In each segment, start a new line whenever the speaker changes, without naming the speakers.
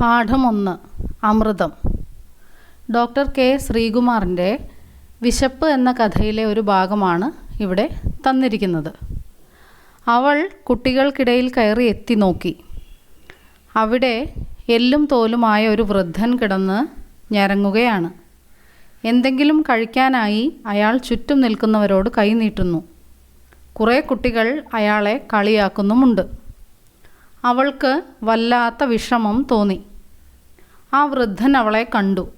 പാഠം ഒന്ന് അമൃതം. Doctor K. ശ്രീകുമാറിന്റെ വിശപ്പ് എന്ന കഥയിലെ ഒരു ഭാഗമാണ് ഇവിടെ തന്നിരിക്കുന്നത്. അവൾ കുട്ടികൾക്കിടയിൽ കയറി എത്തി നോക്കി. അവിടെ എല്ലും തോലുമായ ഒരു വൃദ്ധൻ കിടന്ന് ഞരങ്ങുകയാണ്. എന്തെങ്കിലും കഴിക്കാനായി അയാൾ ചുറ്റും നിൽക്കുന്നവരോട് കൈ നീട്ടുന്നു. കുറേ കുട്ടികൾ അയാളെ കളിയാക്കുന്നുമുണ്ട്. അവൾക്ക് വല്ലാത്ത വിഷമം തോന്നി. ആ വൃദ്ധൻ അവളെ കണ്ടു.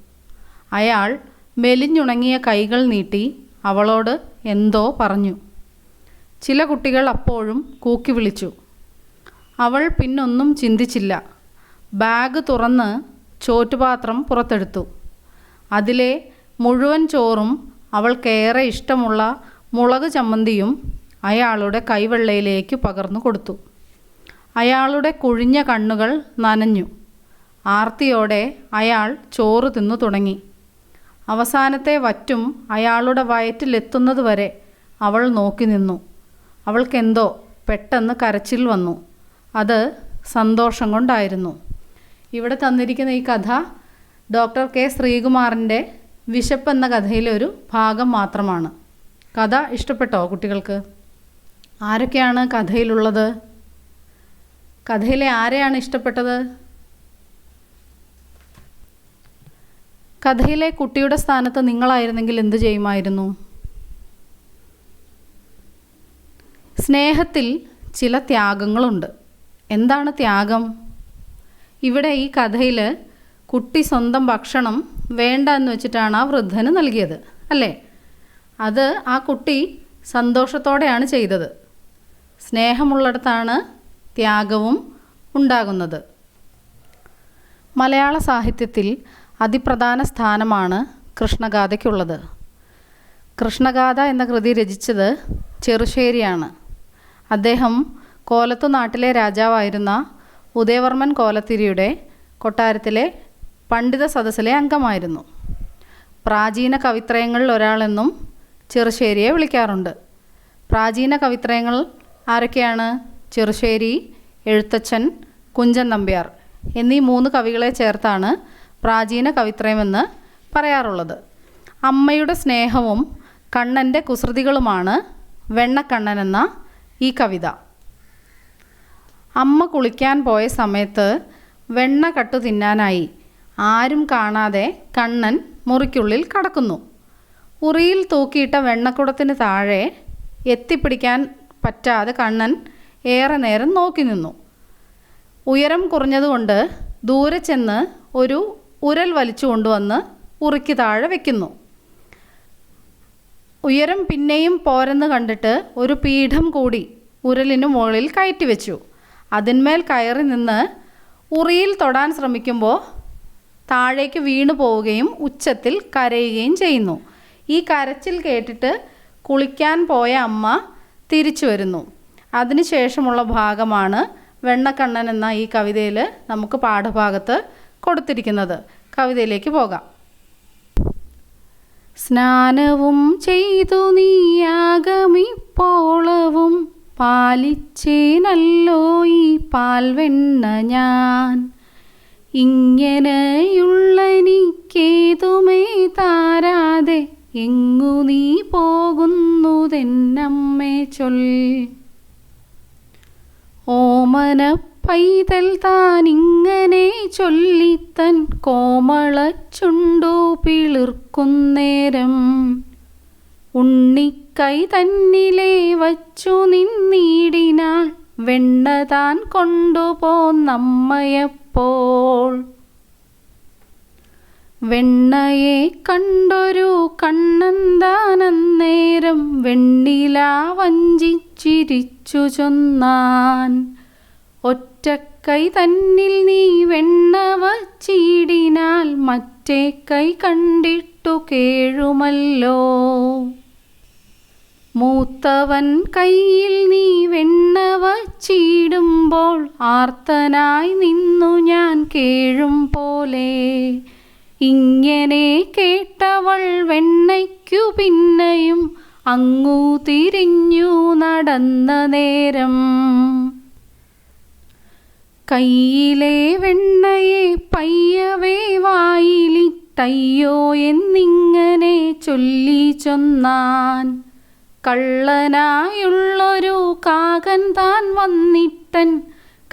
അയാൾ മെലിഞ്ഞുണങ്ങിയ കൈകൾ നീട്ടി അവളോട് എന്തോ പറഞ്ഞു. ചില കുട്ടികൾ അപ്പോഴും കൂക്കി വിളിച്ചു. അവൾ പിന്നൊന്നും ചിന്തിച്ചില്ല. ബാഗ് തുറന്ന് ചോറ്റുപാത്രം പുറത്തെടുത്തു. അതിലെ മുഴുവൻ ചോറും അവൾക്കേറെ ഇഷ്ടമുള്ള മുളക് ചമ്മന്തിയും അയാളുടെ കൈവെള്ളയിലേക്ക് പകർന്നു കൊടുത്തു. അയാളുടെ കുഴിഞ്ഞ കണ്ണുകൾ നനഞ്ഞു. ആർത്തിയോടെ അയാൾ ചോറ് തിന്നു തുടങ്ങി. അവസാനത്തെ വറ്റും അയാളുടെ വയറ്റിലെത്തുന്നതുവരെ അവൾ നോക്കി നിന്നു. അവൾക്കെന്തോ പെട്ടെന്ന് കരച്ചിൽ വന്നു. അത് സന്തോഷം കൊണ്ടായിരുന്നു. ഇവിടെ തന്നിരിക്കുന്ന ഈ കഥ ഡോക്ടർ കെ. ശ്രീകുമാറിന്റെ വിശപ്പ് എന്ന കഥയിലെ ഒരു ഭാഗം മാത്രമാണ്. കഥ ഇഷ്ടപ്പെട്ടോ കുട്ടികൾക്ക്? ആരൊക്കെയാണ് കഥയിലുള്ളത്? കഥയിലെ ആരെയാണ് ഇഷ്ടപ്പെട്ടത്? കഥയിലെ കുട്ടിയുടെ സ്ഥാനത്ത് നിങ്ങളായിരുന്നെങ്കിൽ എന്തു ചെയ്യുമായിരുന്നു? സ്നേഹത്തിൽ ചില ത്യാഗങ്ങളുണ്ട്. എന്താണ് ത്യാഗം? ഇവിടെ ഈ കഥയിൽ കുട്ടി സ്വന്തം ഭക്ഷണം വേണ്ട എന്ന് വെച്ചിട്ടാണ് ആ വൃദ്ധന് നൽകിയത് അല്ലേ? അത് ആ കുട്ടി സന്തോഷത്തോടെയാണ് ചെയ്തത്. സ്നേഹമുള്ളിടത്താണ് ത്യാഗവും ഉണ്ടാകുന്നത്. മലയാള സാഹിത്യത്തിൽ അതിപ്രധാന സ്ഥാനമാണ് കൃഷ്ണഗാഥയ്ക്കുള്ളത്. കൃഷ്ണഗാഥ എന്ന കൃതി രചിച്ചത് ചെറുശ്ശേരിയാണ്. അദ്ദേഹം കോലത്തു നാട്ടിലെ രാജാവായിരുന്ന ഉദയവർമ്മൻ കോലത്തിരിയുടെ കൊട്ടാരത്തിലെ പണ്ഡിത സദസ്സിലെ അംഗമായിരുന്നു. പ്രാചീന കവിത്രയങ്ങളിൽ ഒരാളെന്നും ചെറുശ്ശേരിയെ വിളിക്കാറുണ്ട്. പ്രാചീന കവിത്രയങ്ങൾ ആരൊക്കെയാണ്? ചെറുശ്ശേരി എഴുത്തച്ഛൻ കുഞ്ചൻ നമ്പ്യാർ എന്നീ മൂന്ന് കവികളെ ചേർത്താണ് പ്രാചീന കവിത്രയമെന്ന് പറയാറുള്ളത്. അമ്മയുടെ സ്നേഹവും കണ്ണന്റെ കുസൃതികളുമാണ് വെണ്ണക്കണ്ണൻ എന്ന ഈ കവിത. അമ്മ കുളിക്കാൻ പോയ സമയത്ത് വെണ്ണ കട്ടു തിന്നാനായി ആരും കാണാതെ കണ്ണൻ മുറിക്കുള്ളിൽ കടക്കുന്നു. ഉറിയിൽ തൂക്കിയിട്ട വെണ്ണക്കുടത്തിന് താഴെ എത്തിപ്പിടിക്കാൻ പറ്റാതെ കണ്ണൻ ഏറെ നേരം നോക്കി നിന്നു. ഉയരം കുറഞ്ഞതുകൊണ്ട് ദൂരെ ചെന്ന് ഒരു ഉരൽ വലിച്ചു കൊണ്ടുവന്ന് ഉറുക്കി താഴെ വെക്കുന്നു. ഉയരം പിന്നെയും പോരെന്ന് കണ്ടിട്ട് ഒരു പീഠം കൂടി ഉരലിന് മുകളിൽ കയറ്റി വെച്ചു. അതിന്മേൽ കയറി നിന്ന് ഉറിയിൽ തൊടാൻ ശ്രമിക്കുമ്പോൾ താഴേക്ക് വീണു പോവുകയും ഉച്ചത്തിൽ കരയുകയും ചെയ്യുന്നു. ഈ കരച്ചിൽ കേട്ടിട്ട് കുളിക്കാൻ പോയ അമ്മ തിരിച്ചു വരുന്നു. അതിനുശേഷമുള്ള ഭാഗമാണ് വെണ്ണക്കണ്ണൻ എന്ന ഈ കവിതയിൽ നമുക്ക് പാഠഭാഗത്ത് കൊടുത്തിരിക്കുന്നത്. കവിതയിലേക്ക് പോകാം. സ്നാനവും ചെയ്തു നീയാകമിപ്പോളവും പാലിച്ചേനല്ലോ ഈ പാൽവെണ്ണ ഞാൻ. ഇങ്ങനെയുള്ളനിക്കേതുമേ താരാതെ എങ്ങു നീ പോകുന്നതെന്നമ്മേ ചൊൽ. ഓമന പൈതൽ താനിങ്ങനെ ചൊല്ലിത്തൻ കോമള ചുണ്ടു പിളിർക്കുന്നേരം? ഉണ്ണിക്കൈ തന്നിലെ വച്ചു നിന്നീടിനാൽ വെണ്ണ താൻ കൊണ്ടുപോന്നമ്മയപ്പോൾ വെണ്ണയെ കണ്ടൊരു കണ്ണന്താനന്നേരം വെണ്ണില വഞ്ചിച്ചിരിച്ചു ചൊന്നാൻ. ഒറ്റക്കൈ തന്നിൽ നീ വെണ്ണ വച്ചിടിനാൽ മറ്റേ കൈ കണ്ടിട്ടു കേഴുമല്ലോ. മൂത്തവൻ കയ്യിൽ നീ വെണ്ണ വച്ചിടുമ്പോൾ ആർത്തനായി നിന്നു ഞാൻ കേഴും പോലെ. ഇങ്ങനെ കേട്ടവൾ വെണ്ണയ്ക്കു പിന്നെയും അങ്ങു തിരിഞ്ഞു നടന്ന നേരം. കയ്യിലെ വെണ്ണയെ പയ്യവേ വായിലിട്ടയ്യോ എന്നിങ്ങനെ ചൊല്ലി ചൊന്നാൻ. കള്ളനായുള്ളൊരു കാകൻ താൻ വന്നിട്ടൻ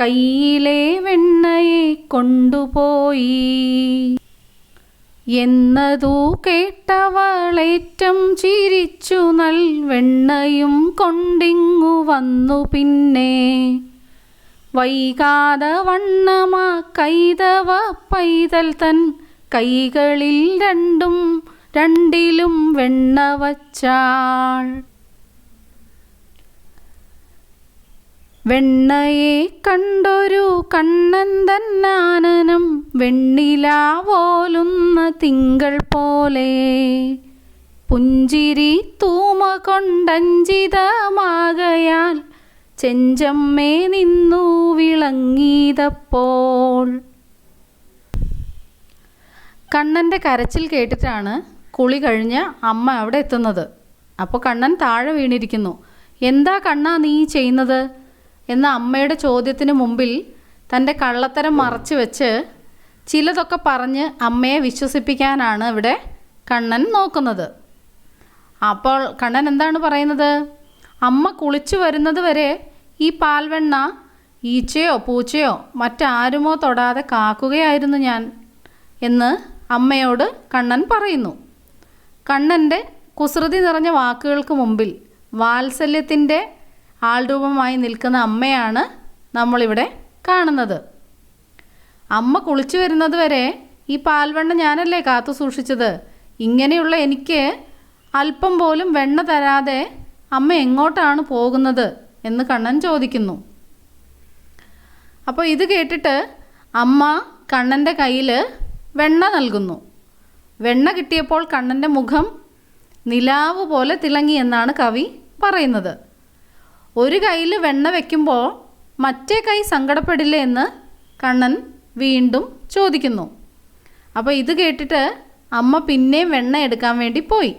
കയ്യിലെ വെണ്ണയെ കൊണ്ടുപോയി. എന്നതു കേട്ടവളേറ്റം ചിരിച്ചു നൽ വെണ്ണയും കൊണ്ടിങ്ങു വന്നു പിന്നെ. വൈകാതെ വണ്ണമാ കൈതവ പൈതൽ തൻ കൈകളിൽ രണ്ടും രണ്ടിലും വെണ്ണ വച്ചാൾ. വെണ്ണയെ കണ്ടൊരു കണ്ണൻ തന്നാനനം വെണ്ണിലാവോലുന്ന തിങ്കൾ പോലെ. പുഞ്ചിരി തൂമ കൊണ്ടഞ്ചിതമാകയാൽ ചെഞ്ചമ്മേ നിന്നു വിളങ്ങിയതപ്പോൾ. കണ്ണന്റെ കരച്ചിൽ കേട്ടിട്ടാണ് കുളി കഴിഞ്ഞ് അമ്മ അവിടെ എത്തുന്നത്. അപ്പോൾ കണ്ണൻ താഴെ വീണിരിക്കുന്നു. എന്താ കണ്ണാ നീ ചെയ്യുന്നത്? എന്ന അമ്മയുടെ ചോദ്യത്തിന് മുമ്പിൽ തന്റെ കള്ളത്തരം മറച്ചു വെച്ച് ചിലതൊക്കെ പറഞ്ഞ് അമ്മയെ വിശ്വസിപ്പിക്കാനാണ് ഇവിടെ കണ്ണൻ നോക്കുന്നത്. അപ്പോൾ കണ്ണൻ എന്താണ് പറയുന്നത്? അമ്മ കുളിച്ചു വരുന്നത് വരെ ഈ പാൽവെണ്ണ ഈച്ചയോ പൂച്ചയോ മറ്റാരുമോ തൊടാതെ കാക്കുകയായിരുന്നു ഞാൻ എന്ന് അമ്മയോട് കണ്ണൻ പറയുന്നു. കണ്ണന്റെ കുസൃതി നിറഞ്ഞ വാക്കുകൾക്ക് മുമ്പിൽ വാത്സല്യത്തിന്റെ ആൾരൂപമായി നിൽക്കുന്ന അമ്മയാണ് നമ്മളിവിടെ കാണുന്നത്. അമ്മ കുളിച്ചു വരുന്നത് വരെ ഈ പാൽവെണ്ണ ഞാനല്ലേ കാത്തു സൂക്ഷിച്ചത്? ഇങ്ങനെയുള്ള എനിക്ക് അല്പം പോലും വെണ്ണ തരാതെ അമ്മ എങ്ങോട്ടാണ് പോകുന്നത് എന്ന് കണ്ണൻ ചോദിക്കുന്നു. അപ്പോൾ ഇത് കേട്ടിട്ട് അമ്മ കണ്ണന്റെ കയ്യിൽ വെണ്ണ നൽകുന്നു. വെണ്ണ കിട്ടിയപ്പോൾ കണ്ണന്റെ മുഖം നിലാവ് പോലെ തിളങ്ങി എന്നാണ് കവി പറയുന്നത്. ഒരു കയ്യിൽ വെണ്ണ വെക്കുമ്പോൾ മറ്റേ കൈ സങ്കടപ്പെടില്ലേ എന്ന് കണ്ണൻ വീണ്ടും ചോദിക്കുന്നു. അപ്പോൾ ഇത് കേട്ടിട്ട് അമ്മ പിന്നെയും വെണ്ണ എടുക്കാൻ വേണ്ടി പോയി.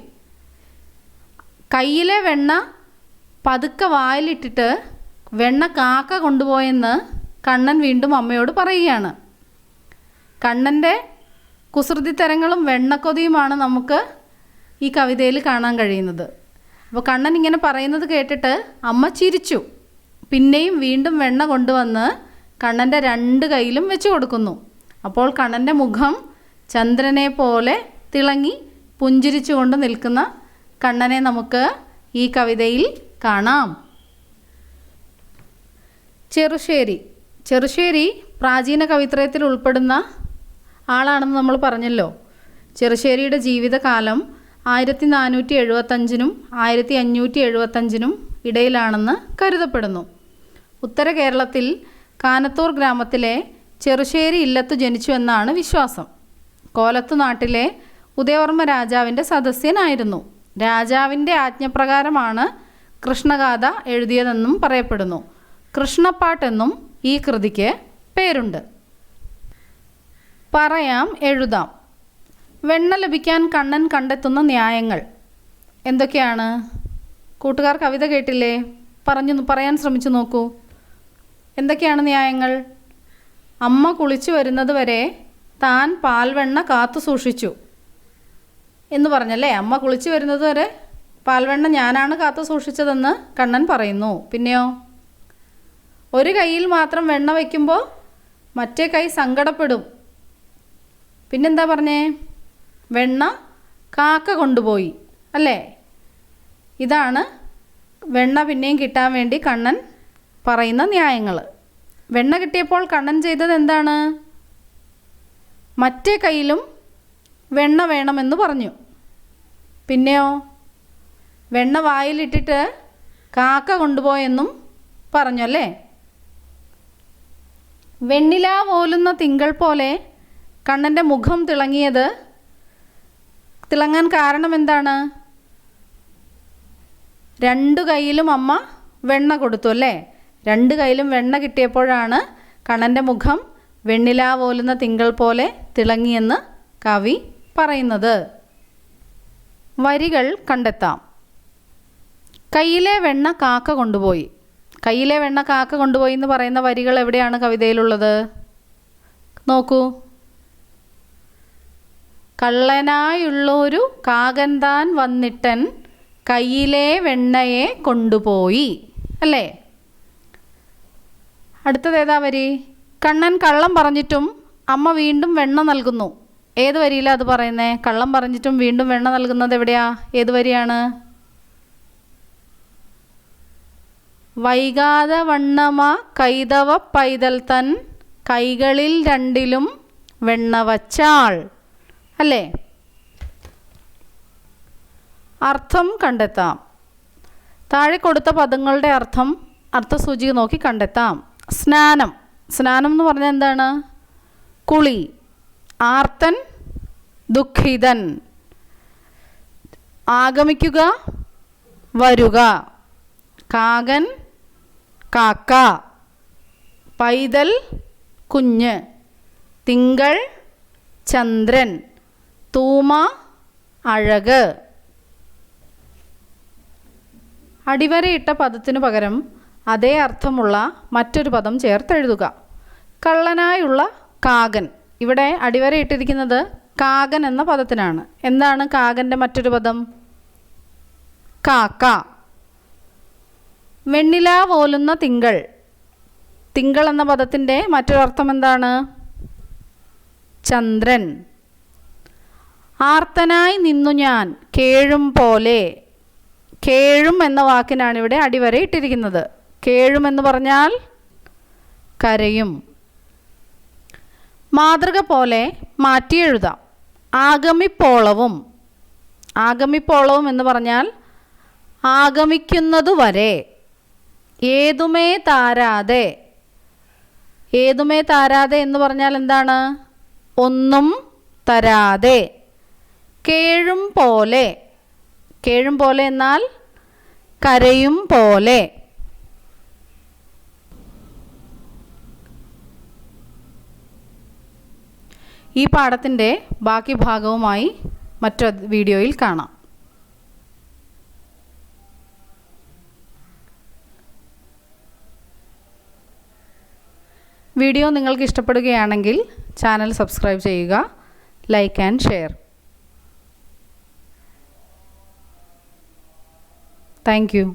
കയ്യിലെ വെണ്ണ പതുക്കെ വായിലിട്ടിട്ട് വെണ്ണ കാക്ക കൊണ്ടുപോയെന്ന് കണ്ണൻ വീണ്ടും അമ്മയോട് പറയുകയാണ്. കണ്ണന്റെ കുസൃതിത്തരങ്ങളും വെണ്ണക്കൊതിയുമാണ് നമുക്ക് ഈ കവിതയിൽ കാണാൻ കഴിയുന്നത്. അപ്പോൾ കണ്ണൻ ഇങ്ങനെ പറയുന്നത് കേട്ടിട്ട് അമ്മ ചിരിച്ചു. പിന്നെയും വീണ്ടും വെണ്ണ കൊണ്ടുവന്ന് കണ്ണന്റെ രണ്ട് കൈയിലും വെച്ച് കൊടുക്കുന്നു. അപ്പോൾ കണ്ണന്റെ മുഖം ചന്ദ്രനെ പോലെ തിളങ്ങി പുഞ്ചിരിച്ചുകൊണ്ട് നിൽക്കുന്ന കണ്ണനെ നമുക്ക് ഈ കവിതയിൽ കാണാം. ചെറുശ്ശേരി. ചെറുശ്ശേരി പ്രാചീന കവിത്രയത്തിൽ ഉൾപ്പെടുന്ന ആളാണെന്ന് നമ്മൾ പറഞ്ഞല്ലോ. ചെറുശ്ശേരിയുടെ ജീവിതകാലം ആയിരത്തി നാനൂറ്റി എഴുപത്തഞ്ചിനും ആയിരത്തി അഞ്ഞൂറ്റി എഴുപത്തഞ്ചിനും ഇടയിലാണെന്ന് കരുതപ്പെടുന്നു. ഉത്തര കേരളത്തിൽ കാനത്തൂർ ഗ്രാമത്തിലെ ചെറുശ്ശേരി ഇല്ലത്ത് ജനിച്ചു എന്നാണ് വിശ്വാസം. കോലത്തു നാട്ടിലെ ഉദയവർമ്മ രാജാവിന്റെ സദസ്യനായിരുന്നു. രാജാവിന്റെ ആജ്ഞപ്രകാരമാണ് കൃഷ്ണഗാഥ എഴുതിയതെന്നും പറയപ്പെടുന്നു. കൃഷ്ണപ്പാട്ടെന്നും ഈ കൃതിക്ക് പേരുണ്ട്. പറയാം എഴുതാം. വെണ്ണ ലഭിക്കാൻ കണ്ണൻ കണ്ടെത്തുന്ന ന്യായങ്ങൾ. എന്തൊക്കെയാണ്? കൂട്ടുകാർ കവിത കേട്ടില്ലേ? പറഞ്ഞു പറയാൻ ശ്രമിച്ചു നോക്കൂ. എന്തൊക്കെയാണ് ന്യായങ്ങൾ? അമ്മ കുളിച്ചു വരുന്നത് വരെ താൻ പാൽവെണ്ണ കാത്തു സൂക്ഷിച്ചു. എന്ന് പറഞ്ഞല്ലേ? അമ്മ കുളിച്ചു വരുന്നത് വരെ പാൽവെണ്ണ ഞാനാണ് കാത്തു സൂക്ഷിച്ചതെന്ന് കണ്ണൻ പറയുന്നു. പിന്നെയോ? ഒരു കൈയിൽ മാത്രം വെണ്ണ വയ്ക്കുമ്പോൾ മറ്റേ കൈ സങ്കടപ്പെടും. പിന്നെന്താ പറഞ്ഞേ? വെണ്ണ കാക്ക കൊണ്ടുപോയി അല്ലേ? ഇതാണ് വെണ്ണ പിന്നെയും കിട്ടാൻ വേണ്ടി കണ്ണൻ പറയുന്ന ന്യായങ്ങൾ വെണ്ണ കിട്ടിയപ്പോൾ കണ്ണൻ ചെയ്തത് എന്താണ്? മറ്റേ കയ്യിലും വെണ്ണ വേണമെന്ന് പറഞ്ഞു. പിന്നെയോ? വെണ്ണ വായിലിട്ടിട്ട് കാക്ക കൊണ്ടുപോയെന്നും പറഞ്ഞു അല്ലേ? വെണ്ണില പോലുന്ന തിങ്കൾ പോലെ കണ്ണന്റെ മുഖം തിളങ്ങിയത് തിളങ്ങാൻ കാരണം എന്താണ്? രണ്ടു കൈയിലും അമ്മ വെണ്ണ കൊടുത്തു അല്ലേ? രണ്ട് കൈയിലും വെണ്ണ കിട്ടിയപ്പോഴാണ് കണ്ണന്റെ മുഖം വെണ്ണില പോലുന്ന തിങ്കൾ പോലെ തിളങ്ങിയെന്ന് കവി പറയുന്നത്. വരികൾ കണ്ടെത്താം. കയ്യിലെ വെണ്ണ കാക്ക കൊണ്ടുപോയി. കയ്യിലെ വെണ്ണ കാക്ക കൊണ്ടുപോയി എന്ന് പറയുന്ന വരികൾ എവിടെയാണ് കവിതയിലുള്ളത്? നോക്കൂ. കള്ളനായുള്ളൊരു കാകൻ താൻ വന്നിട്ടൻ കയ്യിലെ വെണ്ണയെ കൊണ്ടുപോയി. അല്ലേ? അടുത്തത് ഏതാ വരി? കണ്ണൻ കള്ളം പറഞ്ഞിട്ടും അമ്മ വീണ്ടും വെണ്ണ നൽകുന്നു. ഏത് വരിയിലാണ് അത് പറയുന്നേ? കള്ളം പറഞ്ഞിട്ടും വീണ്ടും വെണ്ണ നൽകുന്നത് എവിടെയാ? ഏത് വരിയാണ്? വൈകാതെ വണ്ണമ കൈതവ പൈതൽ തൻ കൈകളിൽ രണ്ടിലും വെണ്ണ വച്ചാൾ. അല്ലേ? അർത്ഥം കണ്ടെത്താം. താഴെ കൊടുത്ത പദങ്ങളുടെ അർത്ഥം അർത്ഥസൂചിക നോക്കി കണ്ടെത്താം. സ്നാനം. സ്നാനം എന്ന് പറഞ്ഞാൽ എന്താണ്? കുളി. ആർത്തൻ ദുഃഖിതൻ. ആഗമിക്കുക വരുക. കാകൻ കാക്ക. പൈതൽ കുഞ്ഞ്. തിങ്കൾ ചന്ദ്രൻ. തൂമ അഴക്. അടിവരയിട്ട പദത്തിനു പകരം അതേ അർത്ഥമുള്ള മറ്റൊരു പദം ചേർത്തെഴുതുക. കള്ളനായുള്ള കാകൻ. ഇവിടെ അടിവരയിട്ടിരിക്കുന്നത് കാകൻ എന്ന പദത്തിനാണ്. എന്താണ് കാകന്റെ മറ്റൊരു പദം? കാക്ക. വെണ്ണില പോലുന്ന തിങ്കൾ. തിങ്കൾ എന്ന പദത്തിന്റെ മറ്റൊരർത്ഥം എന്താണ്? ചന്ദ്രൻ. ആർത്തനായി നിന്നു ഞാൻ കേഴും പോലെ. കേഴും എന്ന വാക്കിനാണ് ഇവിടെ അടിവരെ ഇട്ടിരിക്കുന്നത്. കേഴും എന്ന് പറഞ്ഞാൽ കരയും. മാതൃക പോലെ മാറ്റി എഴുതാം. ആഗമിപ്പോളവും. ആഗമിപ്പോളവും എന്ന് പറഞ്ഞാൽ ആഗമിക്കുന്നതുവരെ. ഏതുമേ താരാതെ. ഏതുമേ താരാതെ എന്ന് പറഞ്ഞാൽ എന്താണ്? ഒന്നും തരാതെ. കേഴും പോലെ. കേഴും പോലെ എന്നാൽ കരയും പോലെ. ഈ പാഠത്തിന്റെ ബാക്കി ഭാഗവുമായി മറ്റൊരു വീഡിയോയിൽ കാണാം. വീഡിയോ നിങ്ങൾക്ക് ഇഷ്ടപ്പെടുകയാണെങ്കിൽ ചാനൽ സബ്സ്ക്രൈബ് ചെയ്യുക like and share. Thank you.